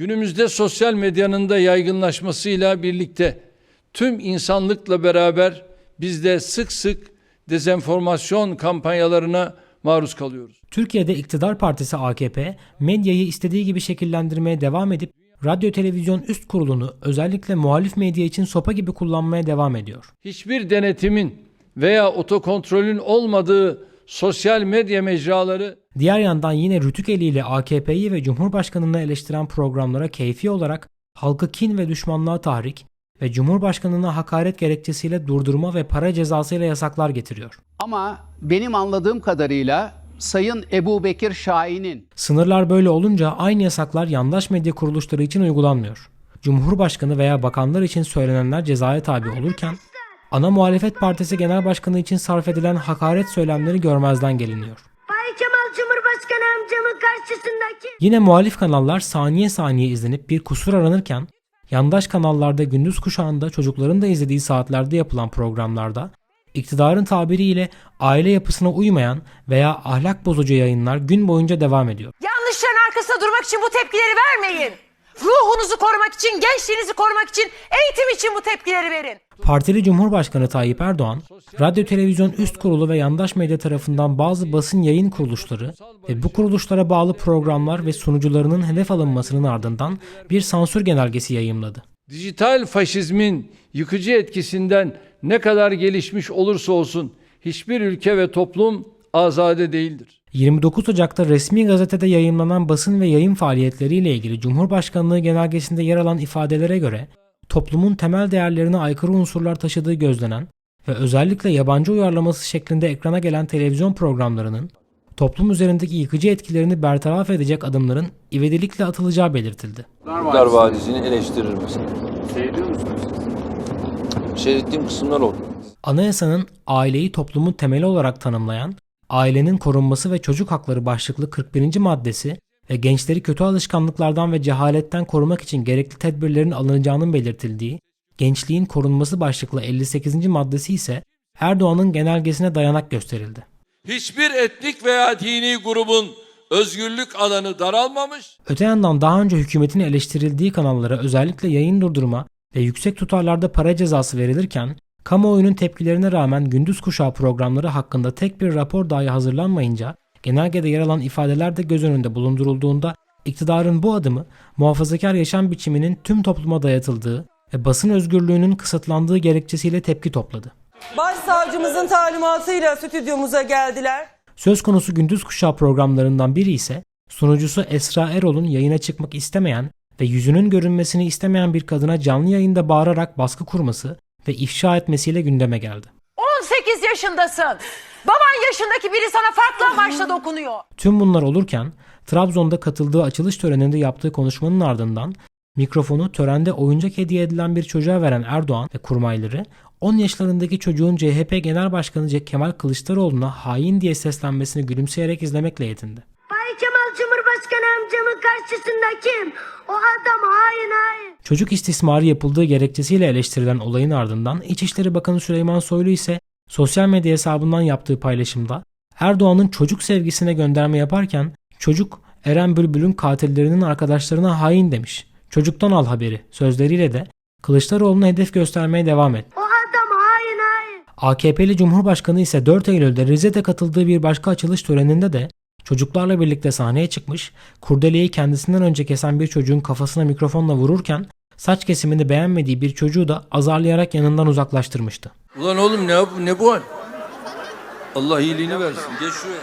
Günümüzde sosyal medyanın da yaygınlaşmasıyla birlikte tüm insanlıkla beraber biz de sık sık dezenformasyon kampanyalarına maruz kalıyoruz. Türkiye'de iktidar partisi AKP medyayı istediği gibi şekillendirmeye devam edip radyo televizyon üst kurulunu özellikle muhalif medya için sopa gibi kullanmaya devam ediyor. Hiçbir denetimin veya otokontrolün olmadığı sosyal medya mecraları Diğer yandan yine rütük eliyle AKP'yi ve Cumhurbaşkanı'nı eleştiren programlara keyfi olarak halkı kin ve düşmanlığa tahrik ve Cumhurbaşkanı'na hakaret gerekçesiyle durdurma ve para cezasıyla yasaklar getiriyor. Ama benim anladığım kadarıyla Sayın Ebu Bekir Şahin'in Sınırlar böyle olunca aynı yasaklar yandaş medya kuruluşları için uygulanmıyor. Cumhurbaşkanı veya bakanlar için söylenenler cezaya tabi olurken, ana muhalefet partisi genel başkanı için sarf edilen hakaret söylemleri görmezden geliniyor. Bay Kemal Cumhurbaşkanı amcamın karşısındaki Yine muhalif kanallar saniye saniye izlenip bir kusur aranırken, yandaş kanallarda gündüz kuşağında çocukların da izlediği saatlerde yapılan programlarda, iktidarın tabiriyle aile yapısına uymayan veya ahlak bozucu yayınlar gün boyunca devam ediyor. Yanlışların arkasında durmak için bu tepkileri vermeyin. Ruhunuzu korumak için, gençliğinizi korumak için, eğitim için bu tepkileri verin. Partili Cumhurbaşkanı Tayyip Erdoğan, Radyo Televizyon Üst Kurulu ve yandaş medya tarafından bazı basın yayın kuruluşları ve bu kuruluşlara bağlı programlar ve sunucularının hedef alınmasının ardından bir sansür genelgesi yayımladı. dijital faşizmin yıkıcı etkisinden ne kadar gelişmiş olursa olsun hiçbir ülke ve toplum azade değildir. 29 Ocak'ta resmi gazetede yayımlanan basın ve yayın faaliyetleriyle ilgili Cumhurbaşkanlığı genelgesinde yer alan ifadelere göre toplumun temel değerlerine aykırı unsurlar taşıdığı gözlenen ve özellikle yabancı uyarlaması şeklinde ekrana gelen televizyon programlarının toplum üzerindeki yıkıcı etkilerini bertaraf edecek adımların ivedilikle atılacağı belirtildi. Kurtlar Vadisi'ni eleştirir mesela. Seyrediyor musunuz? Seyrettiğim kısımlar oldu. Anayasanın aileyi toplumun temeli olarak tanımlayan Ailenin Korunması ve Çocuk Hakları başlıklı 41. maddesi ve gençleri kötü alışkanlıklardan ve cehaletten korumak için gerekli tedbirlerin alınacağının belirtildiği Gençliğin Korunması başlıklı 58. maddesi ise Erdoğan'ın genelgesine dayanak gösterildi. Hiçbir etnik veya dini grubun özgürlük alanı daralmamış, Öte yandan daha önce hükümetin eleştirildiği kanallara özellikle yayın durdurma ve yüksek tutarlarda para cezası verilirken, kamuoyunun tepkilerine rağmen gündüz kuşağı programları hakkında tek bir rapor dahi hazırlanmayınca, genelgede yer alan ifadeler de göz önünde bulundurulduğunda, iktidarın bu adımı muhafazakar yaşam biçiminin tüm topluma dayatıldığı ve basın özgürlüğünün kısıtlandığı gerekçesiyle tepki topladı. Başsavcımızın talimatıyla stüdyomuza geldiler. Söz konusu gündüz kuşağı programlarından biri ise sunucusu Esra Erol'un yayına çıkmak istemeyen ve yüzünün görünmesini istemeyen bir kadına canlı yayında bağırarak baskı kurması ve ifşa etmesiyle gündeme geldi. 18 yaşındasın. Baban yaşındaki biri sana farklı amaçla dokunuyor. Tüm bunlar olurken Trabzon'da katıldığı açılış töreninde yaptığı konuşmanın ardından mikrofonu törende oyuncak hediye edilen bir çocuğa veren Erdoğan ve kurmayları 10 yaşlarındaki çocuğun CHP Genel Başkanı Kemal Kılıçdaroğlu'na hain diye seslenmesini gülümseyerek izlemekle yetindi. Cumhurbaşkanı amcamın karşısında kim? O adam hain hain. Çocuk istismarı yapıldığı gerekçesiyle eleştirilen olayın ardından İçişleri Bakanı Süleyman Soylu ise sosyal medya hesabından yaptığı paylaşımda Erdoğan'ın çocuk sevgisine gönderme yaparken çocuk Eren Bülbül'ün katillerinin arkadaşlarına hain demiş. Çocuktan al haberi sözleriyle de Kılıçdaroğlu'na hedef göstermeye devam etti. O adam hain hain. AKP'li Cumhurbaşkanı ise 4 Eylül'de Rize'de katıldığı bir başka açılış töreninde de çocuklarla birlikte sahneye çıkmış, kurdeleyi kendisinden önce kesen bir çocuğun kafasına mikrofonla vururken saç kesimini beğenmediği bir çocuğu da azarlayarak yanından uzaklaştırmıştı. Ulan oğlum ne, bu- ne bu hal? Allah iyiliğini versin. Geç şuraya.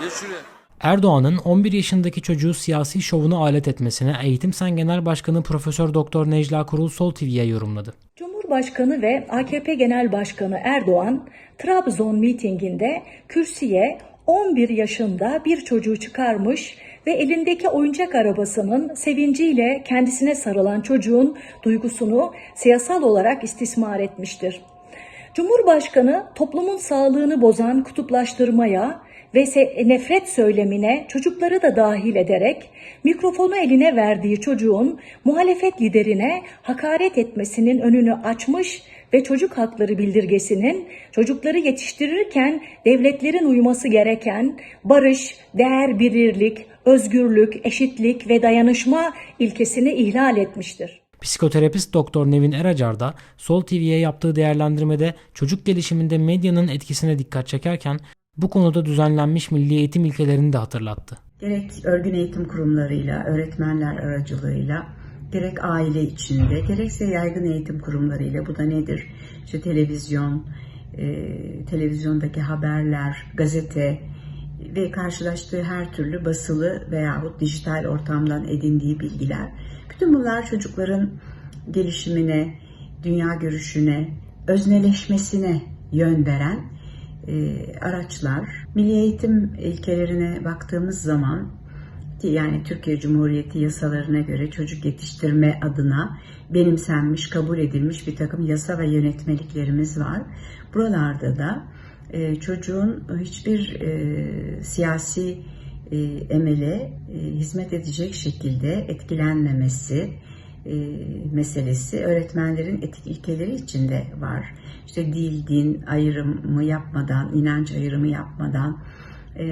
Geç şuraya. Erdoğan'ın 11 yaşındaki çocuğu siyasi şovuna alet etmesine Eğitim Sen Genel Başkanı Profesör Doktor Necla Kurul Sol TV'ye yorumladı. Cumhurbaşkanı ve AKP Genel Başkanı Erdoğan Trabzon mitinginde kürsüye 11 yaşında bir çocuğu çıkarmış ve elindeki oyuncak arabasının sevinciyle kendisine sarılan çocuğun duygusunu siyasal olarak istismar etmiştir. Cumhurbaşkanı toplumun sağlığını bozan kutuplaştırmaya ve nefret söylemine çocukları da dahil ederek mikrofonu eline verdiği çocuğun muhalefet liderine hakaret etmesinin önünü açmış ve çocuk hakları bildirgesinin çocukları yetiştirirken devletlerin uyması gereken barış, değer birlik, özgürlük, eşitlik ve dayanışma ilkesini ihlal etmiştir. Psikoterapist Doktor Nevin Eracar da Sol TV'ye yaptığı değerlendirmede çocuk gelişiminde medyanın etkisine dikkat çekerken bu konuda düzenlenmiş milli eğitim ilkelerini de hatırlattı. gerek örgün eğitim kurumlarıyla, öğretmenler aracılığıyla, gerek aile içinde, gerekse yaygın eğitim kurumlarıyla bu da nedir? İşte televizyon, e, televizyondaki haberler, gazete ve karşılaştığı her türlü basılı veyahut dijital ortamdan edindiği bilgiler. Bütün bunlar çocukların gelişimine, dünya görüşüne, özneleşmesine yön veren e, araçlar. Milli eğitim ilkelerine baktığımız zaman yani Türkiye Cumhuriyeti yasalarına göre çocuk yetiştirme adına benimsenmiş, kabul edilmiş bir takım yasa ve yönetmeliklerimiz var. Buralarda da e, çocuğun hiçbir e, siyasi e, emele e, hizmet edecek şekilde etkilenmemesi, e, meselesi öğretmenlerin etik ilkeleri içinde var. İşte dil, din ayrımı yapmadan, inanç ayrımı yapmadan e,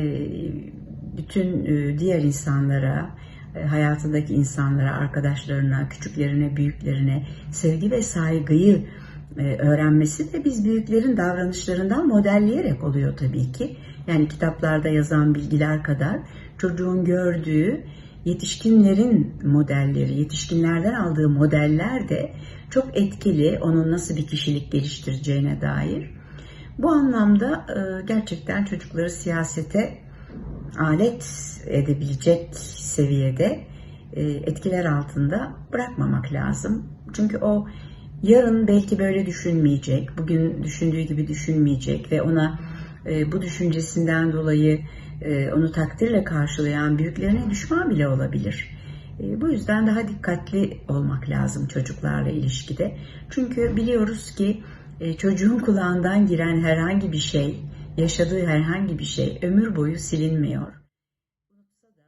bütün e, diğer insanlara, e, hayatındaki insanlara, arkadaşlarına, küçüklerine, büyüklerine sevgi ve saygıyı e, öğrenmesi de biz büyüklerin davranışlarından modelleyerek oluyor tabii ki. Yani kitaplarda yazan bilgiler kadar çocuğun gördüğü yetişkinlerin modelleri, yetişkinlerden aldığı modeller de çok etkili onun nasıl bir kişilik geliştireceğine dair. Bu anlamda gerçekten çocukları siyasete alet edebilecek seviyede e, etkiler altında bırakmamak lazım. Çünkü o yarın belki böyle düşünmeyecek, bugün düşündüğü gibi düşünmeyecek ve ona e, bu düşüncesinden dolayı e, onu takdirle karşılayan büyüklerine düşman bile olabilir. Bu yüzden daha dikkatli olmak lazım çocuklarla ilişkide. Çünkü biliyoruz ki çocuğun kulağından giren herhangi bir şey, yaşadığı herhangi bir şey ömür boyu silinmiyor.